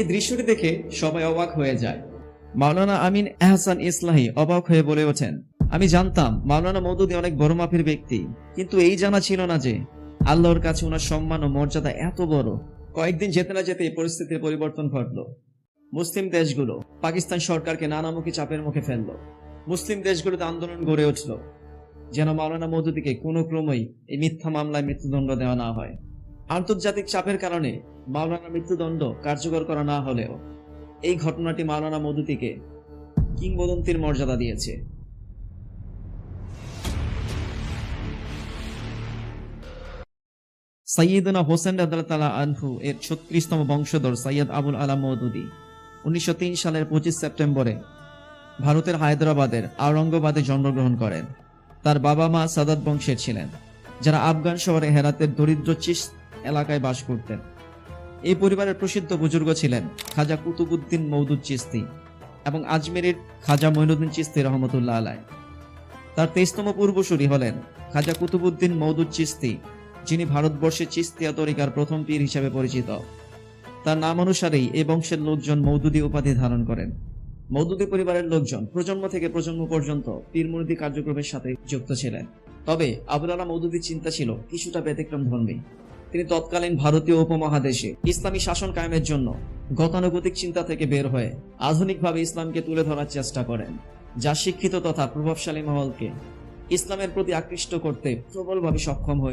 এই দৃশ্যটি দেখে সবাই অবাক হয়ে যায়। মাওলানা আমিন এহসান ইসলাহি অবাক হয়ে বলে ওঠেন, আমি জানতাম মাওলানা মৌদুদি অনেক বড় মাপের ব্যক্তি, কিন্তু এই জানা ছিল না যে আল্লাহর কাছে ওনার সম্মান ও মর্যাদা এত বড়। কয়েকদিন যেতে না যেতে এই পরিস্থিতির পরিবর্তন ঘটলো। মুসলিম দেশগুলো পাকিস্তান সরকারকে নানামুখী চাপের মুখে ফেলল। মুসলিম দেশগুলোতে আন্দোলন গড়ে উঠল। যেন মাওলানা মৌদুদিকে কোনো ক্রমেই এই মিথ্যা মামলায় মৃত্যুদণ্ড দেওয়া না হয়। আন্তর্জাতিক চাপের কারণে মাওলানা মৃত্যুদণ্ড কার্যকর করা না হলেও এই ঘটনাটি মাওলানা মৌদুদিকে কিংবদন্তির মর্যাদা দিয়েছে। সৈয়দনা হোসেন রাদিয়াল্লাহু আনহু এর ছত্রিশতম বংশধর সৈয়দ আবুল আলাম মৌদুদি উনিশশো তিন সালের পঁচিশ সেপ্টেম্বরে ভারতের হায়দ্রাবাদের আওরঙ্গাবাদে জন্মগ্রহণ করেন। তার বাবা মা সাদাত বংশের ছিলেন, যারা আফগান শহরে হেরাতের দরিদ্র চিস এলাকায় বাস করতেন। এই পরিবারের প্রসিদ্ধ বুজুর্গ ছিলেন খাজা কুতুবুদ্দিন মৌদুদ চিস্তি এবং আজমেরের খাজা মঈনুদ্দিন চিস্তি রহমতুল্লাহ আলাই। তার তেইশতম পূর্বসূরি হলেন খাজা কুতুবুদ্দিন মৌদুদ চিস্তি যিনি ভারতবর্ষে চিস্তিয়া তরিকার প্রথম পীর হিসেবে পরিচিত। তার নাম অনুসারেই এই বংশের লোকজন মৌদুদি উপাধি ধারণ করেন। মৌদুদি পরিবারের লোকজন প্রজন্ম থেকে প্রজন্ম পর্যন্ত পীর মুরিদি কার্যক্রমের সাথে যুক্ত ছিলেন। তবে আবুল আলা মৌদুদির চিন্তা ছিল, কিছুটা ব্যতিক্রম ধর্মী। তিনি তৎকালীন ভারতীয় উপমহাদেশে ইসলামী শাসন কায়েমের জন্য গতানুগতিক চিন্তা থেকে বের হয়ে আধুনিকভাবে ইসলামকে তুলে ধরার চেষ্টা করেন, যা শিক্ষিত তথা প্রভাবশালী মহলকে ইসলামের প্রতি আকৃষ্ট করতে প্রবলভাবে সক্ষম হয়েছে।